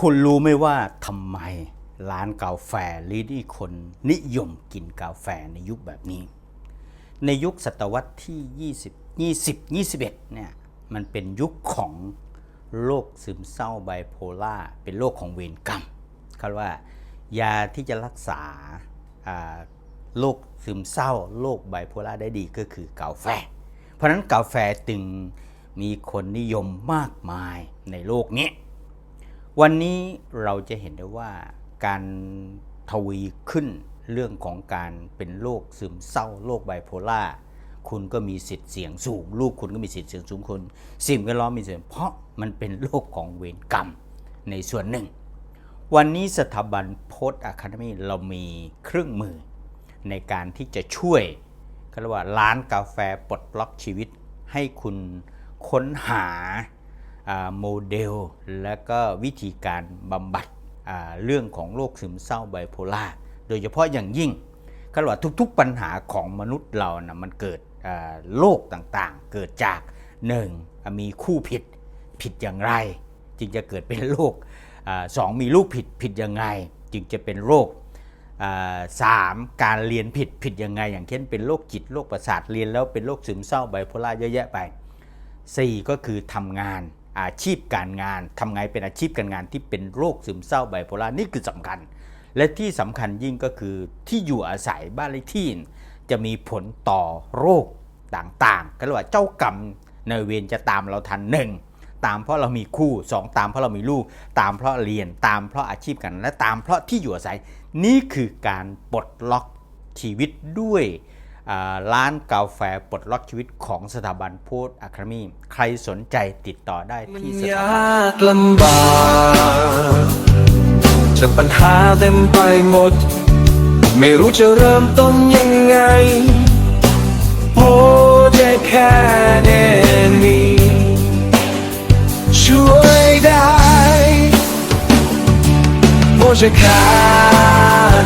คุณรู้ไหมว่าทำไมร้านกาแฟลิที่คนนิยมกินกาแฟในยุคแบบนี้ ในยุคศตวรรษที่ 20 20 21เนี่ยมันเป็นยุคของโรคซึมเศร้าไบโพล่าเป็นโรคของเวรกรรมเขาว่ายาที่จะรักษาโรคซึมเศร้าโรคไบโพล่าได้ดีก็คือกาแฟ เพราะฉะนั้นกาแฟจึงมีคนนิยมมากมายในโลกนี้ วันนี้เราจะเห็นได้ว่าการทวีขึ้นเรื่องของการเป็นโรคซึมเศร้าโรคไบโพล่าคุณก็มีสิทธิ์เสี่ยงสูง ลูกคุณก็มีสิทธิ์เสี่ยงสูงคุณสิ่งแวดล้อมมีส่วนเพราะมันเป็นโรคของเวรกรรมในส่วนหนึ่ง วันนี้สถาบันโพสต์อะคาเดมีเรามีเครื่องมือ ในการที่จะช่วยก็เรียกว่าร้านกาแฟปลดล็อกชีวิต ให้คุณค้นหาอ่า โมเดล และก็วิธีการบำบัดเรื่องของโรคซึมเศร้าไบโพล่าโดยเฉพาะอย่างยิ่งก็เรียกว่าทุกๆปัญหาของมนุษย์เรานะมันเกิดโรคต่างๆ เกิดจาก 1. มีคู่ผิดผิดอย่างไร จึงจะเกิดเป็นโรคสองมีลูกผิดผิดยังไง จึงจะเป็นโรคสามการเรียนผิดผิดยังไง อย่างเช่นเป็นโรคจิตโรคประสาทเรียนแล้วเป็นโรคซึมเศร้าไบโพล่าเยอะแยะไป 4 ก็คือทำงาน อาชีพการงานทำไงเป็นอาชีพการงานที่เป็นโรคซึมเศร้าไบโพล่านี่คือสำคัญ และที่สำคัญยิ่งก็คือที่อยู่อาศัยบ้านเลขที่จะมีผลต่อโรคต่างๆ ก็เรียกว่าเจ้ากรรมในเวรจะตามเราทันหนึ่งตามเพราะเรามีคู่ 2 ตามเพราะเรามีลูก ตามเพราะเรียนตามเพราะอาชีพกัน และตามเพราะที่อยู่อาศัย นี่คือการปลดล็อกชีวิตด้วย ร้านกาแฟปลดล็อกชีวิตของสถาบันพูดอะคาเดมีใครสนใจติดต่อได้ที่สถาบันยากลำบากจากปัญหาเต็มไปหมด ไม่รู้จะเริ่มต้นยังไงโอ้ได้แค่เนมีช่วยได้โอ้จะค่า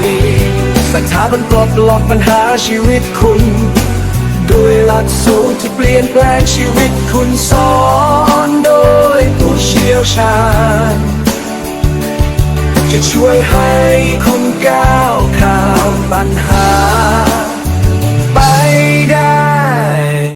ดีสักถาบันปลดล็อกปัญหาชีวิตคุณ ด้วยหลักสูตรที่เปลี่ยนแปลงชีวิตคุณสอนโดยผู้เชี่ยวชาญ จะช่วยให้คุณก้าว